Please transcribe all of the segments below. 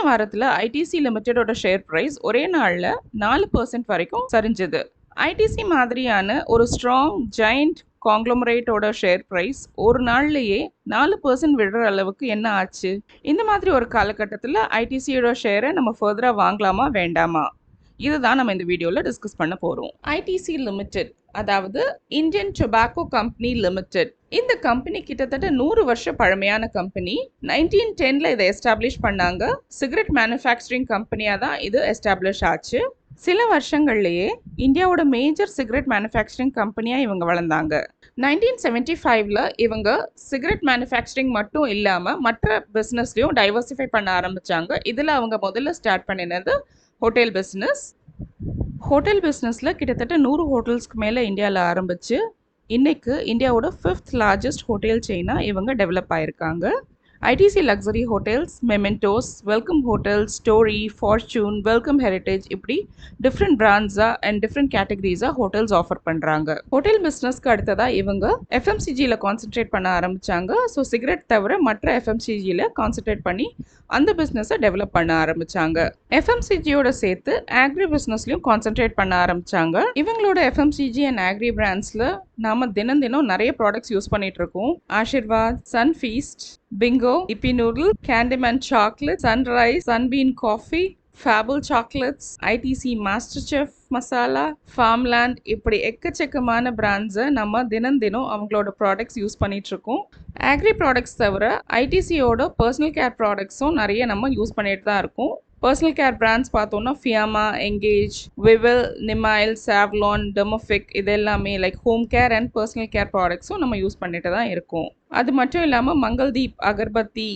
போன வாரத்தில் ITC லிமிடெடோட share price ஒரே நாளில் நாலு பர்சன்ட் வரைக்கும் சரிஞ்சது. ஐடிசி மாதிரியான ஒரு ஸ்ட்ராங் ஜெயிண்ட் காங்க்ளோமரேட்டோட ஷேர் ப்ரைஸ் ஒரு நாள்லேயே நாலு பர்சன்ட் விடுற அளவுக்கு என்ன ஆச்சு? இந்த மாதிரி ஒரு காலகட்டத்தில் ஐடிசியோட ஷேரை நம்ம ஃபர்தராக வாங்கலாமா வேண்டாமா? இதுதான் நம்ம இந்த வீடியோவில் டிஸ்கஸ் பண்ண போகிறோம் ஐடிசி லிமிடெட் அதாவது இந்தியன் டொபாக்கோ கம்பெனி லிமிடெட் இந்த கம்பெனி கிட்டத்தட்ட நூறு வருஷ பழமையான கம்பெனி நைன்டீன் டெனில் இதை எஸ்டாப்ளிஷ் பண்ணாங்க. சிகரெட் மேனுஃபேக்சரிங் கம்பெனியாக தான் இது எஸ்டாப்ளிஷ் ஆச்சு. சில வருஷங்கள்லேயே இந்தியாவோட மேஜர் சிகரெட் மேனுஃபேக்சரிங் கம்பெனியாக இவங்க வளர்ந்தாங்க. நைன்டீன் செவன்ட்டி ஃபைவ்ல இவங்க சிகரெட் மேனுஃபேக்சரிங் மட்டும் இல்லாமல் மற்ற பிஸ்னஸ்லையும் டைவர்சிஃபை பண்ண ஆரம்பித்தாங்க இதில் அவங்க முதல்ல ஸ்டார்ட் பண்ணினது ஹோட்டல் பிஸ்னஸ் ஹோட்டல் பிஸ்னஸில் கிட்டத்தட்ட நூறு ஹோட்டல்ஸ்க்கு மேலே இந்தியாவில் ஆரம்பித்து இன்னைக்கு இந்தியாவோட ஃபிஃப்த் லார்ஜஸ்ட் ஹோட்டல் செயினாக இவங்க டெவலப் ஆயிருக்காங்க. ITC luxury hotels Mementos Welcome Hotels Story Fortune Welcome Heritage இப்படி டிஃப்ரெண்ட் பிராண்ட்ஸாக அண்ட் டிஃப்ரெண்ட் கேட்டகரிஸாக ஹோட்டல்ஸ் ஆஃபர் பண்ணுறாங்க ஹோட்டல் பிஸ்னஸ்க்கு அடுத்ததாக இவங்க எஃப்எம்சிஜியில் கான்சென்ட்ரேட் பண்ண ஆரம்பித்தாங்க ஸோ சிகரெட் தவிர மற்ற எஃப்எம்சிஜியில் கான்சென்ட்ரேட் பண்ணி அந்த பிஸ்னஸை டெவலப் பண்ண ஆரம்பித்தாங்க எஃப்எம்சிஜியோட சேர்த்து ஆக்ரி பிஸ்னஸ்லையும் கான்சென்ட்ரேட் பண்ண ஆரம்பித்தாங்க இவங்களோட எஃப்எம்சிஜி அண்ட் ஆக்ரி பிராண்ட்ஸில் நாம தினம் தினம் நிறைய ப்ராடக்ட்ஸ் யூஸ் பண்ணிட்டு இருக்கோம். Aashirvaad Sun bingo, ippy noodle, candyman chocolate, sunrise, sunbean coffee, Fabelle chocolates ITC Master Chef masala Farmland இப்படி எக்கச்சக்கமான பிராண்ட்ஸை நம்ம தினம் தினம் அவங்களோட ப்ராடக்ட்ஸ் யூஸ் பண்ணிகிட்ருக்கோம் இருக்கோம் ஆக்ரி ப்ராடக்ட்ஸ் தவிர ஐடிசியோட பர்சனல் கேர் ப்ராடக்ட்ஸும் நிறைய நம்ம யூஸ் பண்ணிட்டு தான் இருக்கோம். பர்சனல் கேர் பிராண்ட்ஸ் பார்த்தோம்னா ஃபியாமா எங்கேஜ் விவல் நிமைல் சாவ்லான் டெமோஃபிக் இது எல்லாமே like home care and personal care ப்ராடக்ட்ஸும் நம்ம யூஸ் பண்ணிட்டு தான் இருக்கோம். அது மட்டும் இல்லாமல் மங்கள்தீப் அகர்பத்தி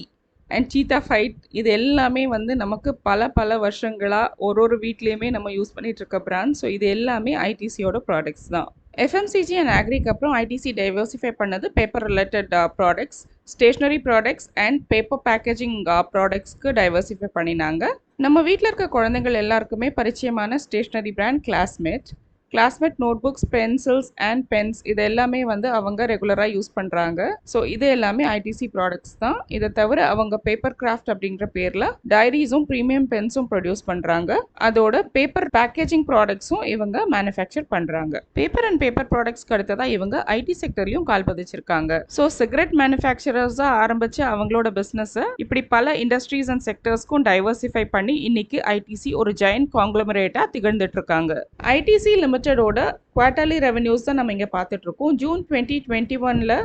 அண்ட் சீத்தா ஃபைட் இது எல்லாமே வந்து நமக்கு பல பல வருஷங்களாக ஒரு ஒரு வீட்லேயுமே நம்ம யூஸ் பண்ணிகிட்ருக்க ப்ராண்ட் பிராண்ட் ஸோ இது எல்லாமே ஐடிசியோட ப்ராடக்ட்ஸ் தான். எஃப்எம்சிஜி அண்ட் ஆக்ரிக்கு அப்புறம் ஐடிசி டைவர்சிஃபை பண்ணது paper related products stationery products and paper packaging ப்ராடக்ட்ஸ்க்கு diversify பண்ணினாங்க. நம்ம வீட்டில் இருக்க குழந்தைகள் எல்லாருக்குமே பரிச்சயமான stationery brand Classmate Classmate notebooks pencils and pens இது எல்லாமே வந்து அவங்க ரெகுலராக யூஸ் பண்ணுறாங்க ஸோ இது எல்லாமே ஐடிசி ப்ராடக்ட்ஸ் தான். இதை தவிர அவங்க பேப்பர் கிராஃப்ட் அப்படிங்கிற பேரில் டைரிஸும் ப்ரீமியம் பென்ஸும் ப்ரொடியூஸ் பண்ணுறாங்க அதோட பேப்பர் பேக்கேஜிங் ப்ராடக்ட்ஸும் இவங்க மேனுஃபேக்சர் பண்ணுறாங்க பேப்பர் அண்ட் பேப்பர் ப்ராடக்ட்ஸ்க்கு அடுத்ததாக இவங்க ஐடி செக்டர்லையும் கால் பதிச்சிருக்காங்க. ஸோ சிகரெட் மேனுஃபேக்சரர்ஸாக ஆரம்பித்து அவங்களோட பிஸ்னஸை இப்படி பல இண்டஸ்ட்ரீஸ் அண்ட் செக்டர்ஸ்க்கும் டைவர்சிஃபை பண்ணி இன்னைக்கு ஐடிசி ஒரு ஜெயின் காங்க்ளமரேட்டாக திகழ்ந்துட்டு இருக்காங்க. ஐடிசி லிமிட் லிமிட்டடோட குவார்ட்டர்லி ரெவன்யூஸ் தான் நம்ம இங்கே பார்த்துட்ருக்கோம். ஜூன் டுவெண்ட்டி டுவெண்ட்டி ஒனில்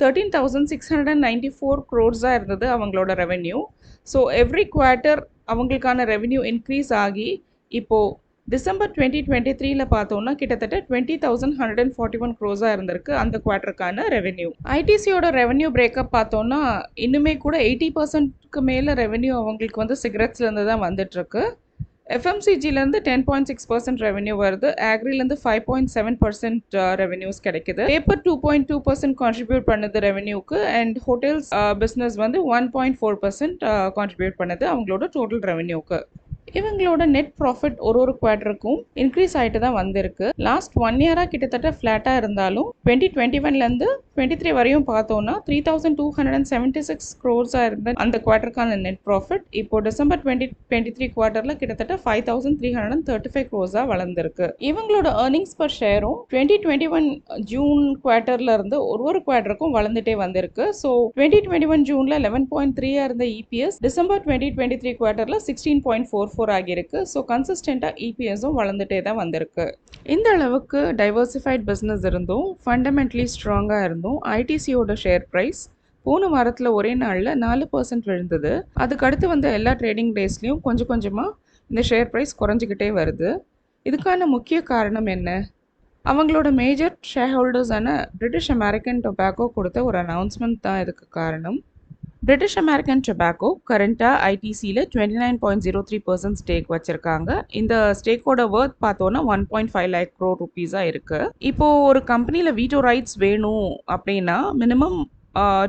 thirteen thousand six hundred and ninety four க்ரோர்ஸாக இருந்தது அவங்களோட ரெவென்யூ ஸோ எவ்ரி குவார்ட்டர் அவங்களுக்கான ரெவென்யூ இன்க்ரீஸ் ஆகி இப்போது டிசம்பர் டுவெண்ட்டி டுவெண்ட்டி த்ரீல பார்த்தோம்னா கிட்டத்தட்ட twenty thousand hundred and forty one க்ரோஸாக இருந்திருக்கு அந்த குவார்ட்டருக்கான ரெவென்யூ ஐடிசியோட ரெவென்யூ பிரேக்கப் பார்த்தோம்னா இன்னுமே கூட எயிட்டி பர்சன்ட்க்கு மேலே ரெவென்யூ அவங்களுக்கு வந்து சிகரெட்ஸ்லேருந்து தான் வந்துட்டுருக்கு எஃப்எம்சிஜிலேருந்து ten point six percent revenue வருது. ஆக்ரிலேருந்து five point seven percent revenues கிடைக்குது. Paper two point two percent contribute பண்ணுது ரெவன்யூக்கு அண்ட் ஹோட்டல்ஸ் பிஸ்னஸ் வந்து one point four percent contribute பண்ணுது அவங்களோட டோட்டல் ரெவன்யூக்கு இவங்களோட நெட் ப்ராஃபிட் ஒரு ஒரு குவார்டருக்கும் இன்க்ரீஸ் ஆகிட்டு தான் வந்திருக்கு. லாஸ்ட் ஒன் இயராக கிட்டத்தட்ட ஃப்ளாட்டாக இருந்தாலும் டுவெண்ட்டி டுவெண்ட்டி ஒன்லேருந்து டுவெண்ட்டி த்ரீ வரையும் பார்த்தோம்னா three thousand two hundred and seventy six க்ரோர்ஸாக இருந்த அந்த குவார்ட்டருக்கான நெட் ப்ராஃபிட் இப்போ டிசம்பர் டுவெண்ட்டி டுவெண்ட்டி த்ரீ குவார்டரில் கிட்டத்தட்ட five thousand three hundred and thirty five க்ரோஸாக வளர்ந்துருக்கு. இவங்களோட ஏர்னிங்ஸ் பர் ஷேரும் டுவெண்ட்டி டுவெண்ட்டி ஒன் ஜூன் குவார்ட்டரில் இருந்து ஒரு ஒரு குவார்டருக்கும் வளர்ந்துட்டே வந்திருக்கு. ஸோ டுவெண்ட்டி டுவெண்ட்டி ஒன் ஜூனில் லெவன் பாயிண்ட் த்ரீயாக இருந்த EPS December twenty twenty three குவார்டரில் sixteen point four four ஆகியிருக்கு. ஸோ கன்சிஸ்டண்ட்டாக இபிஎஸும் வளர்ந்துட்டே தான் வந்திருக்கு. இந்த அளவுக்கு டைவர்சிஃபைட் பிஸ்னஸ் இருந்தும் ஃபண்டமெண்ட்லி ஸ்ட்ராங்காக இருந்தும் ஐடிசியோட ஷேர் ப்ரைஸ் போன வாரத்தில் ஒரே நாளில் நாலு பர்சன்ட் விழுந்தது. அதுக்கு அடுத்து வந்த எல்லா ட்ரேடிங் டேஸ்லேயும் கொஞ்சம் கொஞ்சமாக இந்த ஷேர் ப்ரைஸ் குறைஞ்சிக்கிட்டே வருது. இதுக்கான முக்கிய காரணம் என்ன? அவங்களோட மேஜர் ஷேர் ஹோல்டர்ஸான பிரிட்டிஷ் அமெரிக்கன் டொபாக்கோ கொடுத்த ஒரு அனௌன்ஸ்மெண்ட் தான் இதுக்கு காரணம். பிரிட்டிஷ் அமெரிக்கன் டொபாக்கோ கரண்ட்டாக ஐடிசியில் twenty nine point zero three percent stake வச்சுருக்காங்க. இந்த ஸ்டேக்கோட ஒர்த் பார்த்தோன்னா one point five lakh crore ருபீஸாக இருக்குது இப்போது ஒரு கம்பெனியில் வீட்டோ ரைட்ஸ் வேணும் அப்படின்னா minimum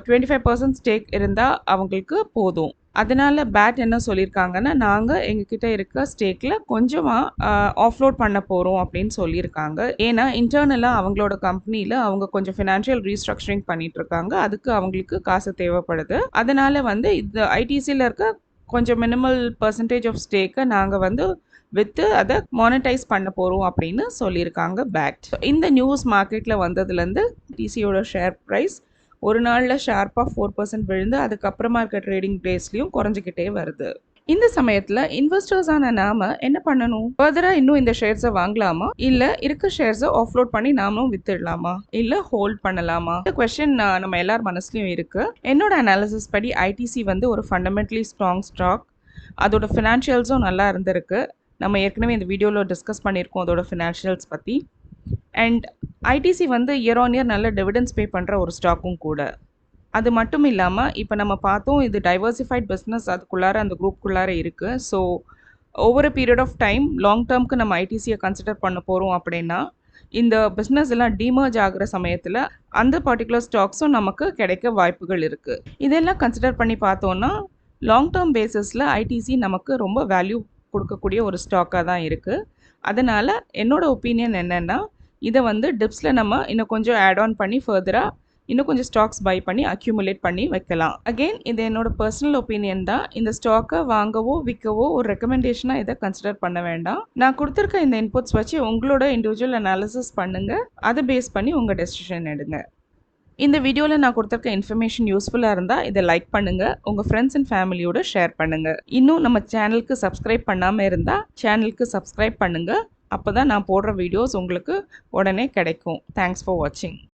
twenty five percent stake இருந்தால் அவங்களுக்கு போதும். அதனால் பேட் என்ன சொல்லியிருக்காங்கன்னா நாங்கள் எங்ககிட்ட இருக்க ஸ்டேக்கில் கொஞ்சமாக ஆஃப்லோட் பண்ண போகிறோம் அப்படின்னு சொல்லியிருக்காங்க ஏன்னா இன்டர்னலாக அவங்களோட கம்பெனியில் அவங்க கொஞ்சம் ஃபினான்ஷியல் ரீஸ்ட்ரக்சரிங் பண்ணிட்டு இருக்காங்க அதுக்கு அவங்களுக்கு காசு தேவைப்படுது. அதனால் வந்து இந்த ஐடிசியில் இருக்க கொஞ்சம் மினிமல் பர்சன்டேஜ் ஆஃப் ஸ்டேக்கை நாங்கள் வந்து விற்று அதை மானிட்டைஸ் பண்ண போகிறோம் அப்படின்னு சொல்லியிருக்காங்க பேட் இந்த நியூஸ் மார்க்கெட்டில் வந்ததுலேருந்து டிசியோட ஷேர் ப்ரைஸ் ஒரு நாளில் ஷார்ப்பாக ஃபோர் பர்சன்ட் விழுந்து அதுக்கப்புறமா இருக்க ட்ரேடிங் டேஸ்லையும் குறைஞ்சிக்கிட்டே வருது. இந்த சமயத்தில் இன்வெஸ்டர்ஸான நாம என்ன பண்ணணும்? ஃபர்தராக இன்னும் இந்த ஷேர்ஸை வாங்கலாமா? இல்லை இருக்க ஷேர்ஸை ஆஃப்லோட் பண்ணி நாமளும் வித்துடலாமா? இல்லை ஹோல்ட் பண்ணலாமா? இந்த கொஸ்டின் நம்ம எல்லார் மனசுலையும் இருக்கு. என்னோட அனாலிசிஸ் படி ஐடிசி வந்து ஒரு ஃபண்டமெண்டலி ஸ்ட்ராங் ஸ்டாக் அதோட ஃபினான்ஷியல்ஸும் நல்லா இருந்திருக்கு. நம்ம ஏற்கனவே இந்த வீடியோவில் டிஸ்கஸ் பண்ணியிருக்கோம் அதோட ஃபினான்ஷியல்ஸ் பற்றி அண்ட் ஐடிசி வந்து இயர் ஆன் இயர் நல்ல டிவிடன்ஸ் பே பண்ணுற ஒரு ஸ்டாக்கும் கூட. அது மட்டும் இல்லாமல் இப்போ நம்ம பார்த்தோம் இது டைவர்சிஃபைட் பிஸ்னஸ் அதுக்குள்ளார அந்த குரூப்குள்ளார இருக்குது ஸோ ஒவ்வொரு பீரியட் ஆஃப் டைம் லாங் டேர்ம்க்கு நம்ம ஐடிசியை கன்சிடர் பண்ண போகிறோம் அப்படின்னா இந்த பிஸ்னஸ் எல்லாம் டிமர்ஜ் ஆகிற சமயத்தில் அந்த பர்டிகுலர் ஸ்டாக்ஸும் நமக்கு கிடைக்க வாய்ப்புகள் இருக்குது இதெல்லாம் கன்சிடர் பண்ணி பார்த்தோன்னா லாங் டேர்ம் பேசிஸில் ஐடிசி நமக்கு ரொம்ப வேல்யூ கொடுக்கக்கூடிய ஒரு ஸ்டாக்காக தான் இருக்குது அதனால் என்னோடய ஒப்பீனியன் என்னென்னா இதை வந்து டிப்ஸில் நம்ம இன்னும் கொஞ்சம் ஆட் ஆன் பண்ணி ஃபர்தராக இன்னும் கொஞ்சம் ஸ்டாக்ஸ் பை பண்ணி அக்யூமுலேட் பண்ணி வைக்கலாம். அகெயின் இது என்னோட பர்சனல் ஒப்பீனியன் தான். இந்த ஸ்டாக்கை வாங்கவோ விற்கவோ ஒரு ரெக்கமெண்டேஷனாக இதை கன்சிடர் பண்ண வேண்டாம். நான் கொடுத்துருக்க இந்த இன்புட்ஸ் வச்சு உங்களோட இண்டிவிஜுவல் அனாலிசிஸ் பண்ணுங்கள் அதை பேஸ் பண்ணி உங்கள் டெசிஷன் எடுங்க. இந்த வீடியோவில் நான் கொடுத்துருக்க இன்ஃபர்மேஷன் யூஸ்ஃபுல்லாக இருந்தால் இதை லைக் பண்ணுங்கள் உங்கள் ஃப்ரெண்ட்ஸ் அண்ட் ஃபேமிலியோட ஷேர் பண்ணுங்கள் இன்னும் நம்ம சேனலுக்கு சப்ஸ்கிரைப் பண்ணாமல் இருந்தால் சேனலுக்கு சப்ஸ்கிரைப் பண்ணுங்கள் அப்போ தான் நான் போடுற வீடியோஸ் உங்களுக்கு உடனே கிடைக்கும். தேங்க்ஸ் ஃபார் வாட்சிங்